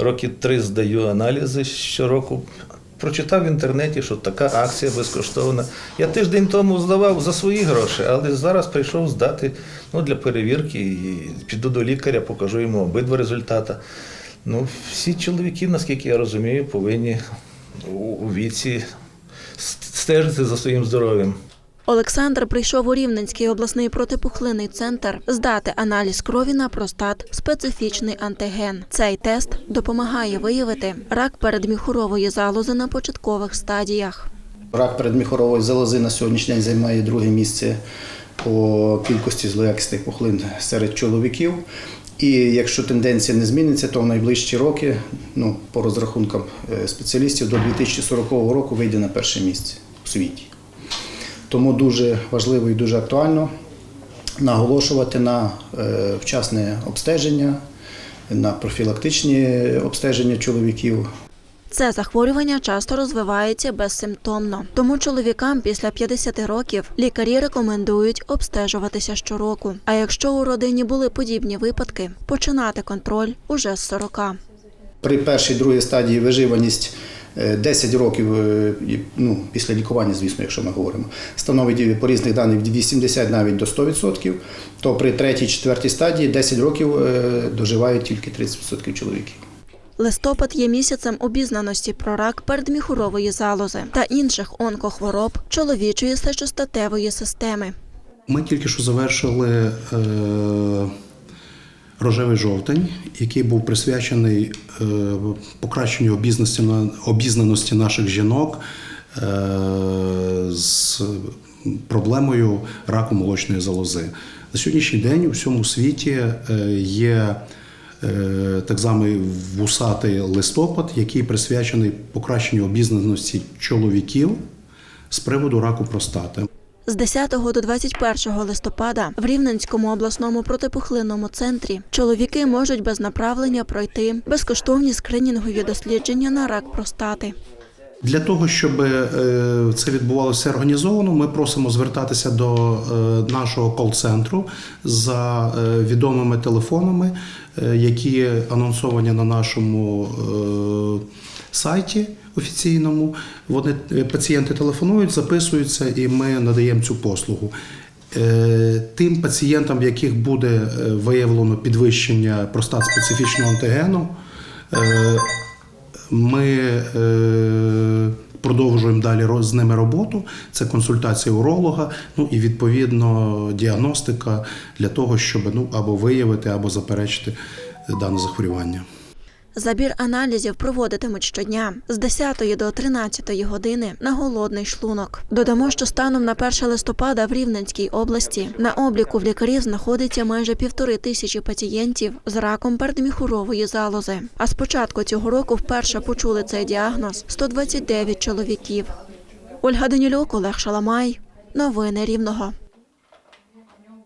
роки три здаю аналізи щороку. Прочитав в інтернеті, що така акція безкоштовна. Я тиждень тому здавав за свої гроші, але зараз прийшов здати ну, для перевірки і піду до лікаря, покажу йому обидва результати. Ну, всі чоловіки, наскільки я розумію, повинні у- віці стежити за своїм здоров'ям. Олександр прийшов у Рівненський обласний протипухлинний центр здати аналіз крові на простат специфічний антиген. Цей тест допомагає виявити рак передміхурової залози на початкових стадіях. Рак передміхорової залози на сьогоднішній день займає друге місце по кількості злоякісних пухлин серед чоловіків. І якщо тенденція не зміниться, то в найближчі роки, ну, по розрахункам е, спеціалістів, до 2040 року вийде на перше місце у світі. Тому дуже важливо і дуже актуально наголошувати на е, вчасне обстеження, на профілактичні обстеження чоловіків, Це захворювання часто розвивається безсимптомно. Тому чоловікам після 50 років лікарі рекомендують обстежуватися щороку. А якщо у родині були подібні випадки, починати контроль уже з 40. При першій другій стадії виживаність 10 років е, ну, після лікування, звісно, якщо ми говоримо, становить е, по різних даних від 80 навіть до 100%, то при третій, четвертій стадії 10 років е, доживають тільки 30% чоловіків. Листопад є місяцем обізнаності про рак передміхурової залози та інших онкохвороб чоловічої сечостатевої системи. Ми тільки що завершили е, рожевий жовтень, який був присвячений е, покращенню обізнаності, на- обізнаності наших жінок е, з проблемою раку молочної залози. На сьогоднішній день у всьому світі е, є так званий вусатий листопад, який присвячений покращенню обізнаності чоловіків з приводу раку простати. З 10 до 21 листопада в Рівненському обласному протипухлинному центрі чоловіки можуть без направлення пройти безкоштовні скринінгові дослідження на рак простати. Для того, щоб е, це відбувалося організовано, ми просимо звертатися до е, нашого кол-центру за е, відомими телефонами, які анонсовані на нашому сайті офіційному. Вони е, пацієнти телефонують, записуються, і ми надаємо цю послугу. Е, Тим пацієнтам, в яких буде е, виявлено підвищення простат специфічного антигену, ми продовжуємо далі з ними роботу. Це консультація уролога, ну і відповідно діагностика для того, щоб ну або виявити, або заперечити дане захворювання. Забір аналізів проводитимуть щодня з 10 до 13 години на голодний шлунок. Додамо, що станом на 1 листопада в Рівненській області на обліку в лікарів знаходиться майже півтори тисячі пацієнтів з раком передміхурової залози. А з початку цього року вперше почули цей діагноз 129 чоловіків. Ольга Данілюк, Олег Шаламай. Новини Рівного.